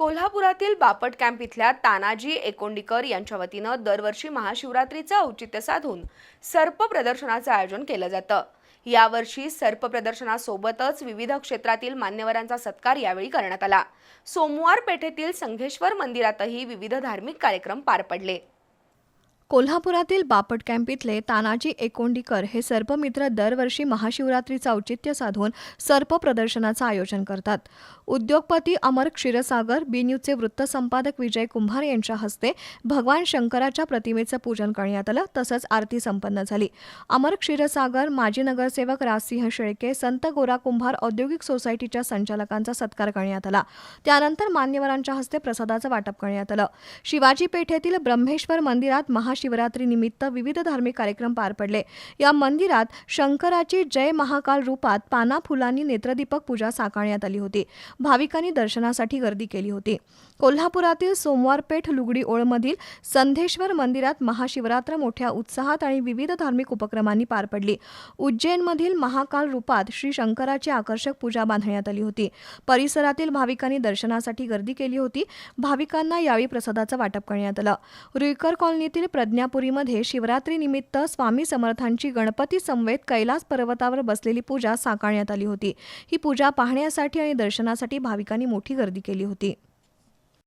कोल्हापुरातील बापट कॅम्प इथल्या तानाजी एकोंडीकर यांच्या वतीनं दरवर्षी महाशिवरात्रीचं औचित्य साधून सर्प प्रदर्शनाचं आयोजन केलं जातं. यावर्षी सर्प प्रदर्शनासोबतच विविध क्षेत्रातील मान्यवरांचा सत्कार यावेळी करण्यात आला. सोमवार पेठेतील संघेश्वर मंदिरातही विविध धार्मिक कार्यक्रम पार पडले. कोल्हापुरातील बापट कॅम्प इथले तानाजी एकोंडीकर हे सर्पमित्र दरवर्षी महाशिवरात्रीचं औचित्य साधून सर्प प्रदर्शनाचं आयोजन करतात. उद्योगपती अमर क्षीरसागर बी न्यूजचे वृत्तसंपादक विजय कुंभार यांच्या हस्ते भगवान शंकराच्या प्रतिमेचं पूजन करण्यात आलं तसंच आरती संपन्न झाली. अमर क्षीरसागर माजी नगरसेवक राजसिंह शेळके संत गोरा कुंभार औद्योगिक सोसायटीच्या संचालकांचा सत्कार करण्यात आला. त्यानंतर मान्यवरांच्या हस्ते प्रसादाचं वाटप करण्यात आलं. शिवाजी पेठेतील ब्रह्मेश्वर मंदिरात महाशिवरात्रीनिमित्त विविध धार्मिक कार्यक्रम पार पडले. या मंदिरात शंकराची जय महाकाल रूपात पाना फुलांनी नेत्रदीपक पूजा साकारण्यात आली होती. भाविकांनी दर्शनासाठी गर्दी केली होती. कोल्हापुरातील सोमवारपेठ लुगडी ओळमधील संधेश्वर मंदिरात महाशिवरात्र मोठ्या उत्साहात आणि विविध धार्मिक उपक्रमांनी पार पडली. उज्जैनमधील महाकाल रूपात श्री शंकराची आकर्षक पूजा बांधण्यात आली होती. परिसरातील भाविकांनी दर्शनासाठी गर्दी केली होती. भाविकांना यावेळी प्रसादाचं वाटप करण्यात आलं. रुईकर कॉलनीतील प्रज्ञापुरीमध्ये शिवरात्रीनिमित्त स्वामी समर्थांची गणपती समवेत कैलास पर्वतावर बसलेली पूजा साकारण्यात आली होती. ही पूजा पाहण्यासाठी आणि दर्शनासाठी भाविकांनी मोठी गर्दी केली होती.